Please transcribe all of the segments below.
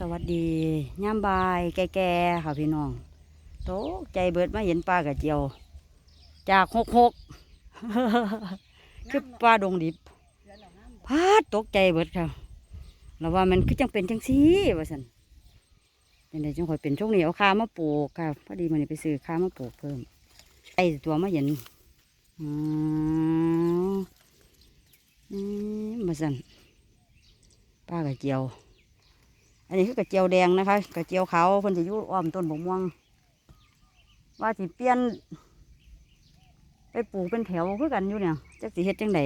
สวัสดีย่ามบายแก่ๆค่ะพี่น้องโตใจเบิดมาเห็นปลากระเจียว จากหกหกคือปลาดงดิบพาดตกใจเบิดค่ะแล้วว่ามันคือจังเป็นจังซี่ว่าสันจังไดจังคอยเป็นช่วงนี้เอาคามาปลูกค่ะพอดีมันไปซื้อคามาปลูกเพิ่มไอตัวมาเห็นอ๋ออืมมาสันปลากระเจียว อันนี้คือกระเจียวแดงนะคะกระเจียวขาวเพิ่นจะยู่อ้อมต้นบกม่วง ว่าสิเปลี่ยน ไปปลูกเป็นแถวคือกันอยู่เนี่ยจักสิเฮ็ดจังได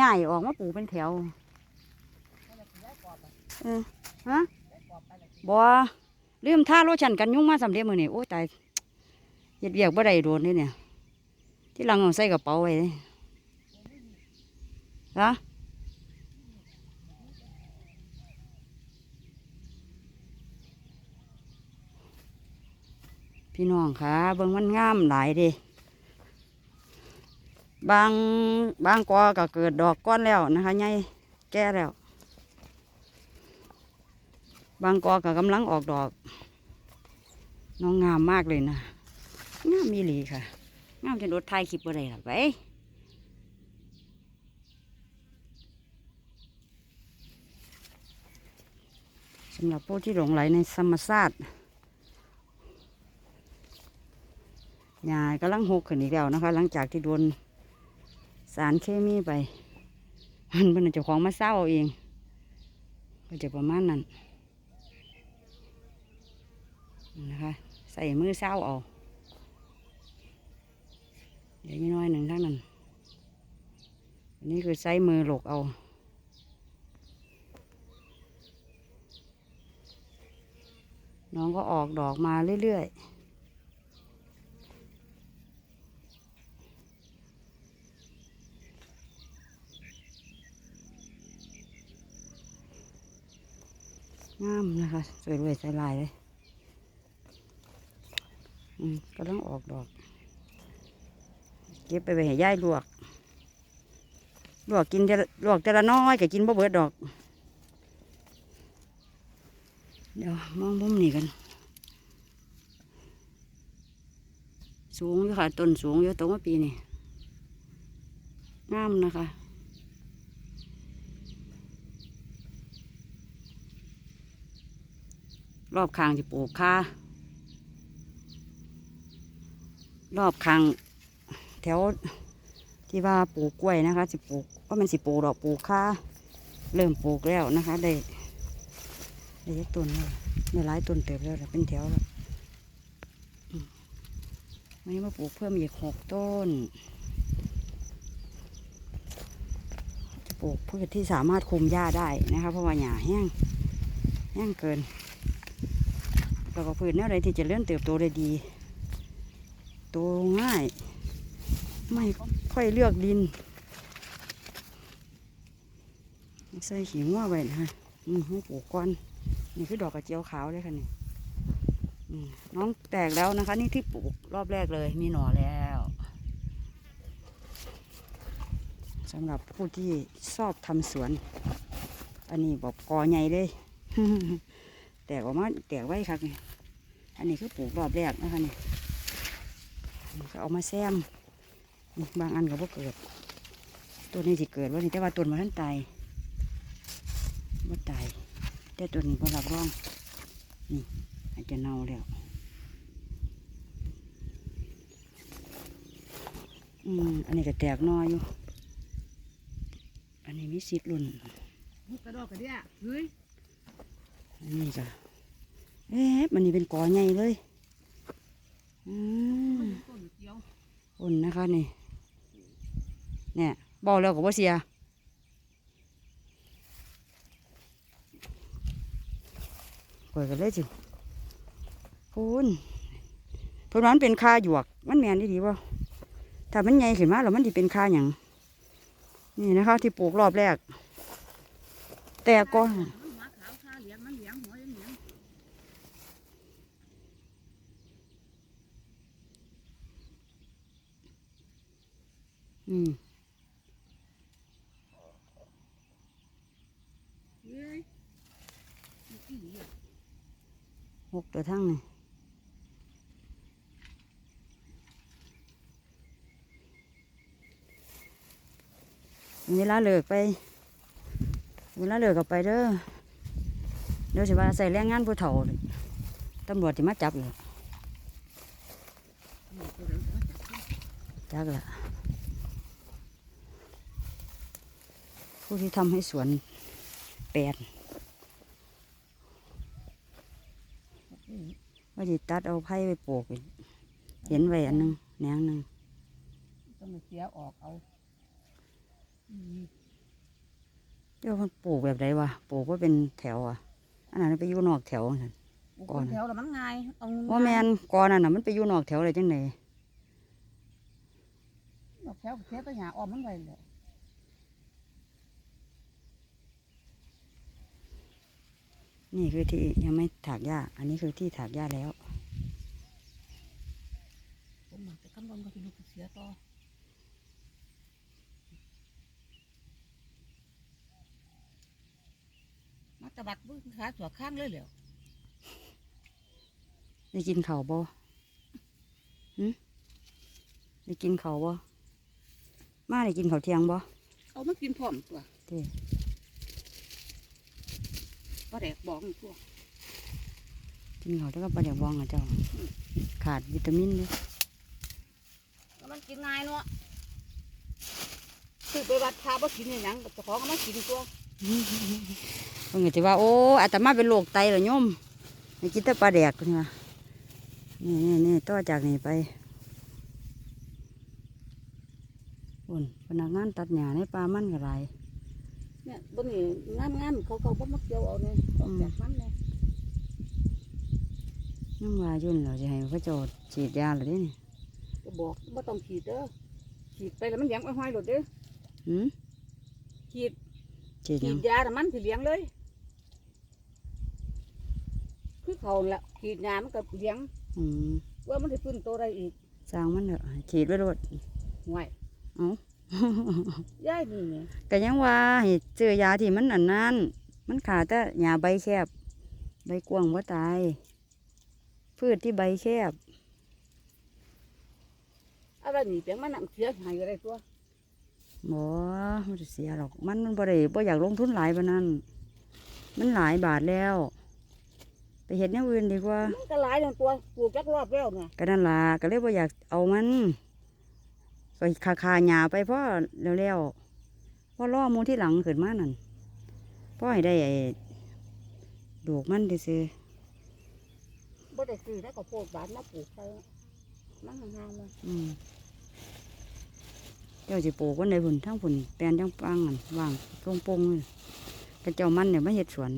ง่ายออกมาปลูกเป็นแถวเออฮะบัวลืมท่าโลชันกันยุ่งมาสำเร็จมือนี่โอ้ยตายเฮ็ดเบียกบ่ได้โดนนี่เนี่ย ที่หลังเอาใส่กระเป๋าไว้เลยฮะ พี่น้องค่ะเบิ่งมันงามหลายเด้บางบางกอก็เกิดดอกก้อนแล้วนะคะใหญ่แก่แล้ว บางกอก็กำลังออกดอก น้องงามมากเลยนะงามมีหลีค่ะงามจนรถไทยคลิปอะไรหรอกไปสำหรับผู้ที่หลงไหลในธรรมชาติ ยายกำลังหกขึ้นอีกแล้วนะคะ หลังจากที่โดนสารเคมีไป มันเป็นเจ้าของมาเศร้าเอาเอง ก็จะประมาณนั้นนะคะ ใส่มือเศร้าเอาเดี๋ยวนี้น้อยหนึ่งทั้งนั้นอันนี้คือใช้มือหลกเอาน้องก็ออกดอกมาเรื่อยๆ งามนะคะ สวยรวยใจลายเลยอืมก็ต้องออกดอก เก็บไปไปให้ย่ายลวก ลวกกินจะลวกแต่ละน้อยก็กินบ่เบิดดอก เดี๋ยวมองมุมนี้กัน สูงอยู่ค่ะต้นสูงอยู่ตรงว่าปีนี้งามนะคะ รอบข้างจะปลูกค่ารอบข้างแถวที่ว่าปลูกกล้วยนะคะสิปลูกเพราะมันสิปลูกดอกปลูกค่าเริ่มปลูกแล้วนะคะได้ได้ยักต้นแล้วได้หลายต้นเติบแล้วเป็นแถวแล้ววันนี้มาปลูกเพิ่มอีกหกต้น จะปลูกพืชที่สามารถคุมหญ้าได้นะคะเพราะว่าหญ้าแห้งแห้งเกิน แล้วก็พืชแนวใดที่จะเลื่อนเติบโตได้ดีโตง่าย ไม่ค่อยเลือกดิน ใส่ขี้งัวไว้นะอืมให้ปลูกก่อนนี่คือดอกกระเจียวขาวเลยค่ะนี่น้องแตกแล้วนะคะ นี่ที่ปลูกรอบแรกเลยมีหน่อแล้วสำหรับผู้ที่ชอบทำสวน อันนี้บอกกอใหญ่เลย แตกออกมาแตกไว้ครับนี่อันนี้คือปลูกรอบแรกนะคะนี่ก็เอามาแซมบางอันก็บ่เกิดตัวนี้สิเกิดว่านี่แต่ว่าต้นมันท่านตายบ่ตายแต่ตัวนี้บ่รับรองนี่อาจจะเน่าแล้วอืมอันนี้ก็แตกหนอยอยู่อันนี้มีสิทธิ์ลุ่นมุกกระดอกกระเดียเฮ้ย นนี้ก็เอ๊ะมันนี่เป็นกอใหญ่เลยอืมอุ่นนะคะนี่ เนี่ยบอกแล้วก็บ่เสียปล่อยกันเลยจิพูนเพราะมันเป็นคาหยวก มันแมนดีดีป่ถ้ามันใหญ่ขึ้นมาแล้วมันจะเป็นคาอย่างนี่นะคะ ที่ปลูกรอบแรก แต่ก็ มันหมาขาวข้าเหลียงมันเหลียงหัวเหลียง อืมหกตัวทั้งนี่เวลาเลิกไป เวลาเลิกก็ไปเด้อเดี๋ยวสิว่าใส่แรงงานผู้เฒ่าตำรวจจะมาจับอีกนี่ตัวเดียวจะมาจับมันจักละ ผู้ที่ทำให้สวนแปดนี่ว่าจะตัดเอาไผ่ไปปลูกอีกเห็นไว้อันหนึงแหนงหนึ่งต้องมาเสียออกเอาอืมเดี๋ยวมันปลูกแบบไรวะปลูกว่าเป็นแถวอะอันนั้นไปอยู่นอกแถวนั่นปลูกก่อนเป็นแถวแล้วมันง่ายเอาว่าแมนก่อนนั่นน่ะมันไปอยู่นอกแถวเลยจังไหนดอกแถวเสียตัวหยาออมมันไว้เลย นี่คือที่ยังไม่ถากหญ้า อันนี้คือที่ถากหญ้าแล้วผมมันจะคำนวณก็จะลูกเสียต่อมาตะบัดบุ้งขาสัวข้างเลยเหรอได้กินข้าวบ่หึได้กินข้าวบ่มาได้กินข้าวเที่ยงบ่เอามากินพร้อมตัวเด้ ก็แดกบอกนี่ตัวกินข้าวแล้วก็ปลาเดี๋ยววองอะเจ้า ขาดวิตามินเลยแล้วมันกินง่ายเนาะคือไปวัดพาบ่กินเนี่ยหยังเจ้าของก็มากินตัวเพิ่นก็สิว่าโอ้อาตมาเป็นโรคไตเหรอโยมให้กินแต่ปลาแดกเพิ่นว่านี่นี่นี่ต่อจากนี้ไปอุ่นพนักงานตัดหญ้าในป่ามันก็หลาย เนี่ยบนนี้งามงามๆเขาเขาบ่มาเกี่ยวเอาเนี่ยออกจากมันเนี่ยยังว่าอยุ่นนเราจะให้เขาเจาฉีดยาหรือเด้นี่ก็บอกบ่ต้องฉีดเด้อฉีดไปแล้วมันเลี้ยงไว้ห้อยหลดเด้อหืมฉีดฉีดหฉียังดยาแต่ะมันสิเลี้ยงเลย คือเขาละฉีดยามันก็เลี้ยงอืมว่ามันจะฟื้นตัวได้อีกสร้างมันเถอะฉีดไว้รดห่วย เอ้า ย่ายนี่ไงก็ยังว่าให้ซื้อยาที่มันอันนั้น มันขาดแต่หญ้าใบแคบ ใบกว้างว่าตาย พืชที่ใบแคบอะไรนี่เปียงมันนำเสียหายอะไรตัวบ่มันจะเสียหรอก มันมันบ่ได้บ่อยากลงทุนหลายปานนั้น มันหลายบาทแล้ว ไปเห็ดแนวอื่นดีกว่า มันก็หลายอย่างตัวปลูกจักรอบแล้วเนี่ยก็นั่นล่ะก็เลยบ่อยากเอามัน ก็คาคาหญ้าไปเพราะแล้วๆเพราะล่อหมูที่หลังขึ้นมานั่นเพราะให้ได้ไอ้ดูกมันซื่อบ่ได้ซื้อแล้วก็โพดบานมาปลูกไปมันห่างๆเลยๆอืมเจ้าสิปลูกวันใดพุ่นทั้งพุ่นแปลนจังปังนั่นว่างโปร่งๆเลยก็เจ้ามันเนี่ยมาเฮ็ดสวน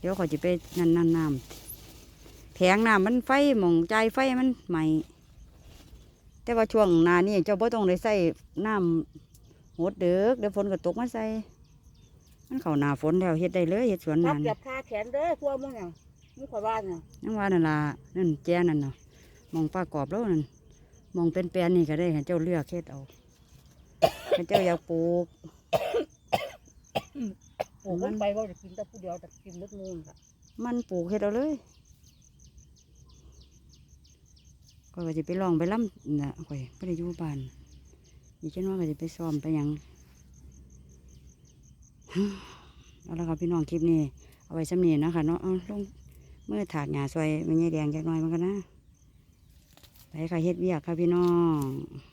เดี๋ยวเขาจะไปนั่นนั่นน้ำแผงน้ำมันไฟหมองใจายไฟมันใหม่ แต่ว่าช่วงหนานี่เจ้าบ่ต้องได้ใส่น้ำหดเด้อเดี๋ยวฝนก็ตกมาใส่ มันเข้าหนาฝนแล้วเฮ็ดได้เลยเฮ็ดสวนรันั่บนเก็บคาแขนเด้อพวกมึงเนี่ยมึงข่อยว่าเนี่ยยังว่านั่นล่ะนั่นแจนั่นเนาะมองปลากรอบแล้วนั่นมองเป็นแปลนนี่ก็ได้ให้เจ้าเลือกเฮ็ดเอาให้เจ้าอยากปลูกปลูกลงไปว่าจะกินแต่ผู้เดียวแต่กินเล็กนูนค่ะมันปลูกเฮ็ดเอาเลย ก็จะไปลองไปล่ำน่ะข่อยไม่ได้อยู่บ้านอีกเช่นว่าก็จะไปซ้อมไปยังเอาละครับพี่น้องคลิปนี้เอาไว้สำเนียนะคะเนาะเอาลงเมื่อถากหยาซอยมันยายแดงจักหน่อยมันก็นะไปค่ะเฮ็ดเวียกค่ะพี่น้อง